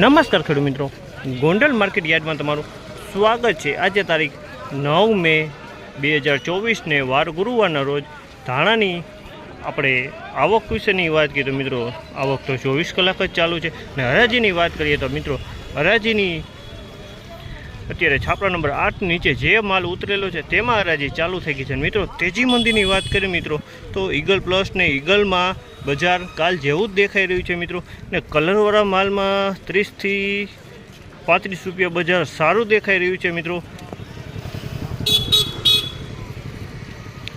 નમસ્કાર ખેડૂત મિત્રો. ગોંડલ માર્કેટ યાર્ડમાં તમારું સ્વાગત છે. આજે તારીખ નવ મે બે હજાર ચોવીસને વાર ગુરુવારના રોજ ધાણાની આપણે આવક વિશેની વાત કરીએ તો મિત્રો, આવક તો ચોવીસ કલાક જ ચાલુ છે. અને હરાજીની વાત કરીએ તો મિત્રો, હરાજીની અત્યારે છાપરા નંબર આઠ નીચે જે માલ ઉતરેલો છે તેમાં હરાજી ચાલુ થઈ ગઈ છે. મિત્રો, તેજી મંદીની વાત કરીએ મિત્રો, તો ઈગલ પ્લસ ને ઈગલમાં બજાર કાલ જેવું જ દેખાઈ રહ્યું છે મિત્રો. ને કલરવાળા માલમાં ત્રીસથી પાંત્રીસ રૂપિયા બજાર સારું દેખાઈ રહ્યું છે મિત્રો.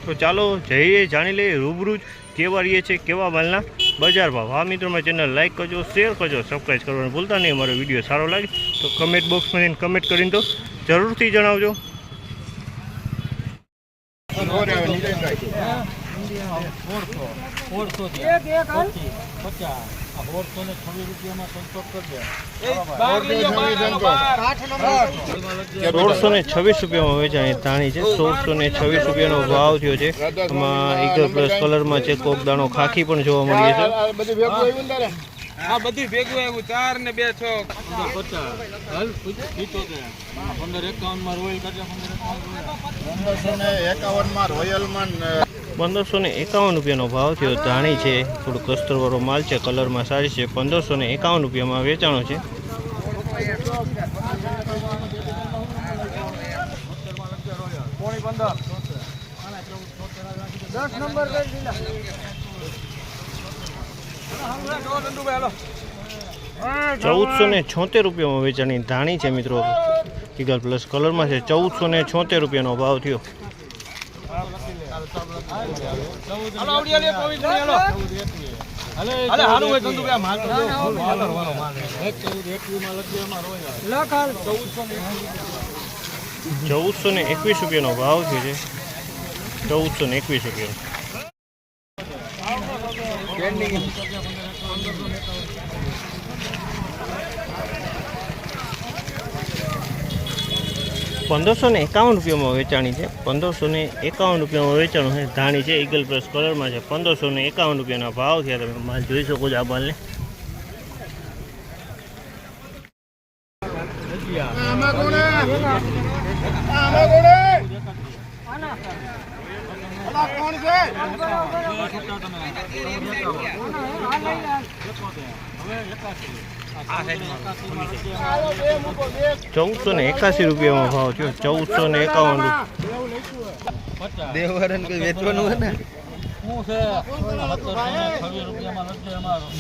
તો ચાલો જઈએ, જાણી લઈએ રૂબરૂ કેવા રહીએ છે, કેવા માલના. બજાર ભાવ હા મિત્રો મારી ચેનલ લાઇક કરજો શેર કરજો સબસ્ક્રાઈબ કરવાનું ભૂલતા નહીં. અમારો વીડિયો સારો લાગે તો કમેન્ટ બોક્સમાં જઈને કમેન્ટ કરીને તો જરૂરથી જણાવજો. પચીસ પચાસ ને છવ્વીસ રૂપિયામાં સંતોષ કરી દે સોળસો ને છવ્વીસ રૂપિયામાં વેચાણી તાણી છે. સોળસો ને છવ્વીસ રૂપિયાનો ભાવ થયો છે. એમાં એક પ્લસ કલરમાં છે કોક દાણો ખાખી પણ જોવા મળીએ છે. આ બધી ભેગું આવ્યું ચાર ને બે છ. પચાસ. પંદર એકાવનમાં રોયલ કરજે પંદર એકાવન પંદરસો ને એકાવન રૂપિયાનો ભાવ થયો. ધાણી છે થોડું કસ્તરવાળો માલ છે કલરમાં સારી છે. પંદરસો ને એકાવન રૂપિયામાં વેચાણો છે. ચૌદસો ને છોતેર રૂપિયામાં વેચાણી ધાણી છે મિત્રો. ઈગલ પ્લસ કલરમાં છે. ચૌદસો ને છોતેર રૂપિયાનો ભાવ થયો. માલમાં લખી ચૌદસો ને એકવીસ રૂપિયાનો ભાવ થયો છે ચૌદસો ને એકવીસ રૂપિયાનો. પંદરસો ને એકાવન રૂપિયામાં વેચાણી છે. પંદરસો ને એકાવન રૂપિયામાં વેચાણું છે. ધાણી છે ઈગલ પ્લસ કલરમાં છે. પંદરસો ને એકાવન રૂપિયાના ભાવ છે. તમે માલ જોઈ શકો છો આ માલને. ચૌદસો ને એકાસી રૂપિયામાં ભાવ થયો. ચૌદસો ને એકાવન દેવરણ કોઈ વેચવાનું હોય ને?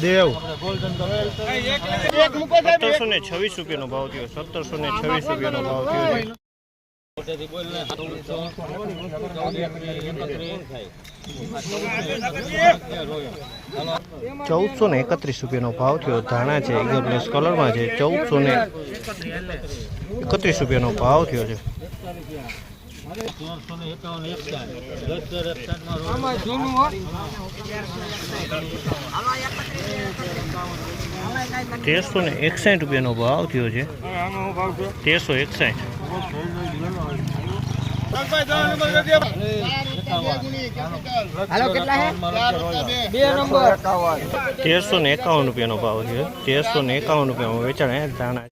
દેવ. સત્તરસો ને છવ્વીસ રૂપિયાનો ભાવ થયો. સત્તરસો ને છવ્વીસ રૂપિયાનો ભાવ થયો. ચૌદસો ચૌદસો ને એકત્રીસ રૂપિયાનો ભાવ થયો. ધાણા છે ઈગલ પ્લસ કલરમાં છે, ચૌદસો ને એકત્રીસ રૂપિયાનો ભાવ થયો છે. તેરસો ને એકસાઠ રૂપિયાનો ભાવ થયો છે. તેરસો એકસાઠ હાલો કેટલા હે બે નંબર તેરસો ને એકાવન રૂપિયાનો ભાવ છે. તેરસો ને એકાવન રૂપિયામાં વેચાણ ધાણા.